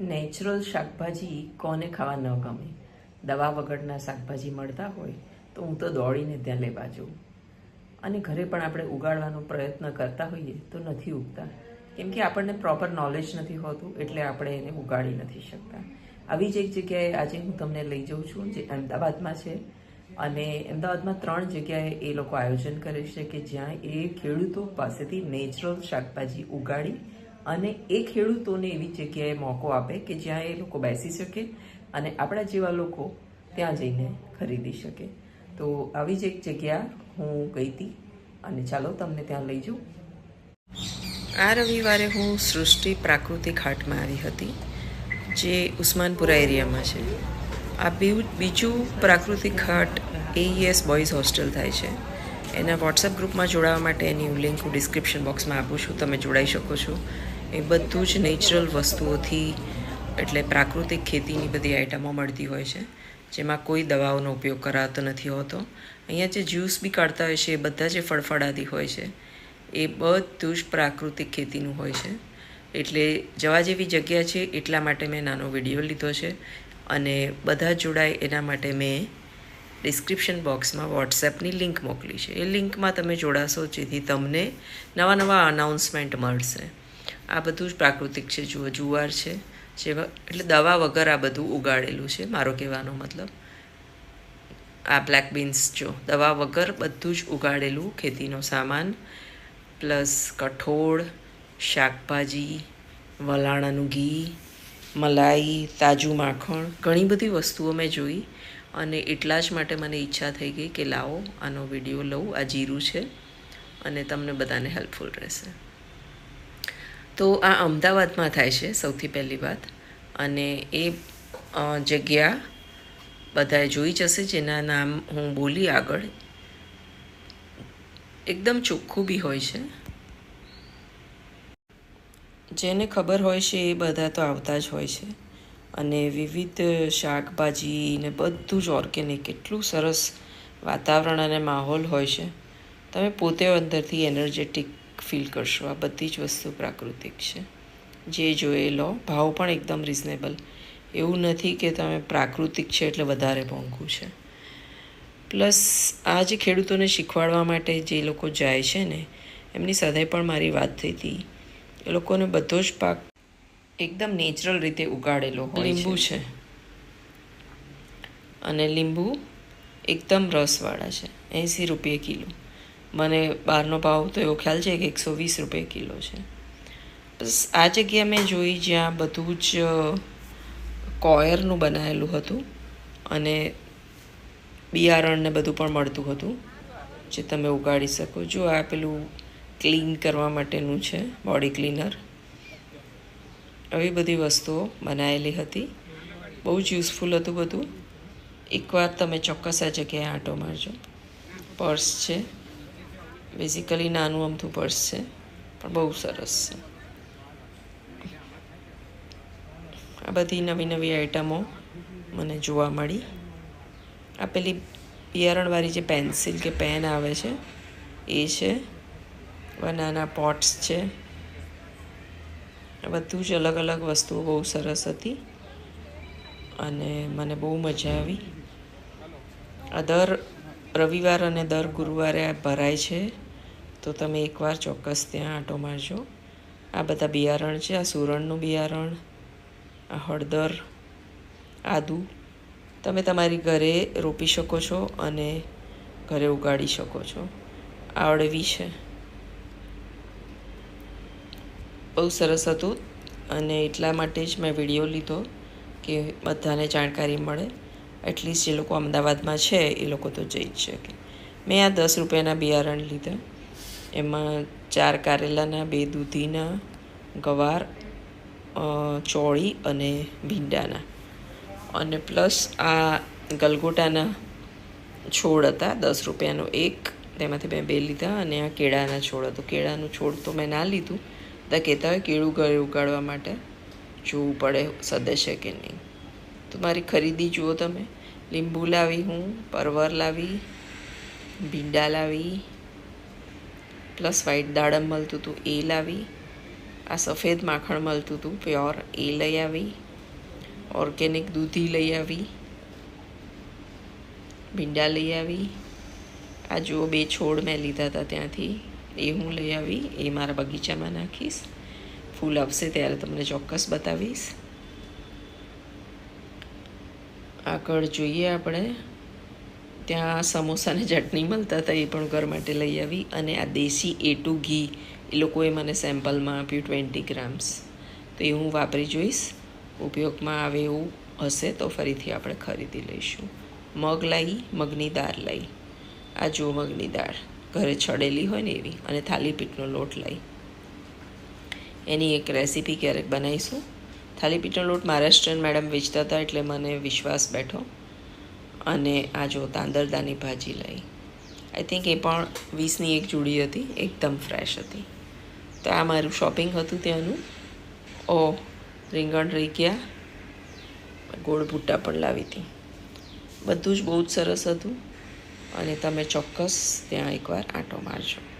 Natural શાકભાજી કોને ખાવા ન ગમે? દવા વગરના શાકભાજી મળતા હોય તો હું તો દોડીને ત્યાં લેવા જાઉં. અને ઘરે પણ આપણે ઉગાડવાનો પ્રયત્ન કરતા હોઈએ તો નથી ઉગતા. કેમ કે આપણને પ્રોપર નોલેજ નથી હોતું એટલે આપણે એને ઉગાડી નથી શકતા. આવી જ એક જગ્યાએ આજે હું તમને લઈ જાઉં છું, જે અમદાવાદમાં છે. અને અમદાવાદમાં ત્રણ જગ્યાએ એ લોકો આયોજન કરે છે કે જ્યાં એ ખેડૂતો પાસેથી નેચરલ શાકભાજી ઉગાડી અને એ ખેડૂતોને એવી જગ્યાએ મોકો આપે કે જ્યાં એ લોકો બેસી શકે અને આપણા જેવા લોકો ત્યાં જઈને ખરીદી શકે. તો આવી જ એક જગ્યા હું ગઈ હતી અને ચાલો તમને ત્યાં લઈ જાઉં. આ રવિવારે હું સૃષ્ટિ પ્રાકૃતિક હાટમાં આવી હતી, જે ઉસ્માનપુરા એરિયામાં છે. આ બીજું પ્રાકૃતિક હાટ એઈએસ બોયઝ હોસ્ટેલ થાય છે. એના વોટ્સઅપ ગ્રુપમાં જોડાવા માટે એની લિંક હું ડિસ્ક્રિપ્શન બોક્સમાં આપું છું. તમે જોડાઈ શકો છો. એ બધું જ નેચરલ વસ્તુઓથી, એટલે પ્રાકૃતિક ખેતીની બધી આઇટમો મળતી હોય છે, જેમાં કોઈ દવાઓનો ઉપયોગ કરાતો નથી હોતો. અહીંયા જે જ્યુસ બી કાઢતા હોય છે, એ બધા જે ફળફળાદી હોય છે, એ બધું જ પ્રાકૃતિક ખેતીનું હોય છે. એટલે જવા જેવી જગ્યા છે, એટલા માટે મેં નાનો વીડિયો લીધો છે, અને બધા જોડાય એના માટે મેં ડિસ્ક્રિપ્શન બોક્સમાં વોટ્સએપની લિંક મોકલી છે. એ લિંકમાં તમે જોડાશો, જેથી તમને નવા નવા અનાઉન્સમેન્ટ મળશે. આ બધું જ પ્રાકૃતિક છે, જુઓ, જુવાર છે. જેવા એટલે દવા વગર આ બધું ઉગાડેલું છે, મારો કહેવાનો મતલબ. આ બ્લેક બીન્સ જો, દવા વગર બધું જ ઉગાડેલું ખેતીનો સામાન, પ્લસ કઠોળ, શાકભાજી, વલાણાનું ઘી, મલાઈ, તાજું માખણ, ઘણી બધી વસ્તુઓ મેં જોઈ અને એટલા જ માટે મને ઈચ્છા થઈ ગઈ કે લાવો, આનો વીડિયો લઉં, આ જીરું છે અને તમને બધાને હેલ્પફુલ રહેશે. તો આ અમદાવાદમાં થાય છે સૌથી પહેલી વાત. અને એ જગ્યા બધાએ જોઈ જશે જેના નામ હું બોલી આગળ. એકદમ ચોખ્ખું બી હોય છે. જેને ખબર હોય છે એ બધા તો આવતા જ હોય છે. અને વિવિધ શાકભાજી ને બધું જ ઓર્ગેનિક એટલું સરસ વાતાવરણ અને માહોલ હોય છે. તમે પોતે અંદરથી એનર્જેટિક ફીલ કરશો. આ બધી જ વસ્તુ પ્રાકૃતિક છે. જે જોઈએ લો ભાવ પણ એકદમ રિઝનેબલ એવું નથી કે તમે પ્રાકૃતિક છે એટલે વધારે મોંઘું છે. પ્લસ આ જે ખેડૂતોને શીખવાડવા માટે જે લોકો જાય છે ને એમની સાથે પણ મારી વાત થઈ હતી એ લોકોને બધો જ પાક એકદમ નેચરલ રીતે ઉગાડેલો હોય લીંબુ છે. અને લીંબુ એકદમ રસવાળા છે. એંસી રૂપિયે કિલો. મને બહારનો ભાવ તો એવો ખ્યાલ છે કે એકસો વીસ રૂપિયા કિલો છે. બસ આ જગ્યા મેં જોઈ જ્યાં બધું જ કોયરનું બનાવેલું હતું અને બિયારણ ને બધું પણ મળતું હતું, જે તમે ઉગાડી શકો જો આ પેલું ક્લીન કરવા માટેનું છે, બોડી ક્લીનર. આવી બધી વસ્તુઓ બનાવેલી હતી. બહુ જ યુઝફુલ હતું બધું. એકવાર તમે ચોક્કસ આ જગ્યાએ આંટો મારજો. પર્સ છે. બેઝિકલી નાનું અમથું પર્સ છે, પણ બહુ સરસ છે. આ બધી નવી નવી આઈટમો મને જોવા મળી. આ પેલી બિયારણવાળી જે પેન્સિલ કે પેન આવે છે, એ છે. નાના પોટ્સ છે. બધું જ અલગ અલગ વસ્તુઓ બહુ સરસ હતી. અને મને બહુ મજા આવી. દર રવિવાર અને દર ગુરુવારે આ ભરાય છે. તો તમે એકવાર ચોક્કસ ત્યાં આંટો મારજો. આ બધા બિયારણ છે. આ સુરણનું બિયારણ, આ હળદર, આદુ. તમે તમારી ઘરે રોપી શકો છો અને ઘરે ઉગાડી શકો છો. આ અળવી છે. બહુ સરસ હતું અને એટલા માટે જ મેં વીડિયો લીધો કે બધાને જાણકારી મળે. એટલીસ્ટ જે લોકો અમદાવાદમાં છે, એ લોકો તો જઈ જ શકે. મેં આ દસ રૂપિયાના બિયારણ લીધા. એમાં ચાર કારેલાના, બે દૂધીના, ગવાર ચોળી અને ભીંડાના. અને પ્લસ આ ગલગોટાના છોડ હતા, દસ રૂપિયાનો એક, તેમાંથી મેં બે લીધા અને આ કેળાના છોડ હતો. કેળાનું છોડ તો મેં ના લીધું. બધા કહેતા હોય કેળું ઘરે ઉગાડવા માટે જોવું પડે, સદે કે નહીં. તો મારી ખરીદી જુઓ તમે. લીંબુ લાવી હું, પરવર લાવી, ભીંડા લાવી, પ્લસ વ્હાઈટ દાડમ મળતું હતું એ લાવી, આ સફેદ માખણ મળતું હતું, પ્યોર એ લઈ આવી, ઓર્ગેનિક દૂધી લઈ આવી, ભીંડા લઈ આવી. આ જુઓ બે છોડ મેં લીધા હતા ત્યાંથી. એ હું લઈ આવી, એ મારા બગીચામાં નાખીશ. ફૂલ આવશે ત્યારે તમને ચોક્કસ બતાવીશ. આગળ જોઈએ આપણે. ત્યાં સમોસાને ચટણી મળતા હતા, એ પણ ઘર માટે લઈ આવી. અને આ દેશી એટુ ઘી એ લોકોએ મને સેમ્પલમાં આપ્યું ટ્વેન્ટી ગ્રામ્સ તો એ હું વાપરી જોઈશ. ઉપયોગમાં આવે એવું હશે તો ફરીથી આપણે ખરીદી લઈશું. મગ લાવી મગની દાળ લાવી આ જુઓ મગની દાળ. ઘરે છડેલી હોય ને એવી, અને થાલીપીઠનો લોટ લાવી એની એક રેસીપી ક્યારેક બનાવીશું. થાલીપીઠનો લોટ મહારાષ્ટ્રીયન મેડમ વેચતા હતા એટલે મને વિશ્વાસ બેઠો અને આ જો તાંદરદાની ભાજી લઈ. આઈ થિંક એ પણ વીસની એક જોડી હતી, એકદમ ફ્રેશ હતી. તો આ મારું શોપિંગ હતું ત્યાંનું. ઓ, રીંગણ રહી ગયા. ગોળ ભૂટ્ટા પણ લાવી હતી. બધું જ બહુ જ સરસ હતું. અને તમે ચોક્કસ ત્યાં એકવાર આંટો મારજો.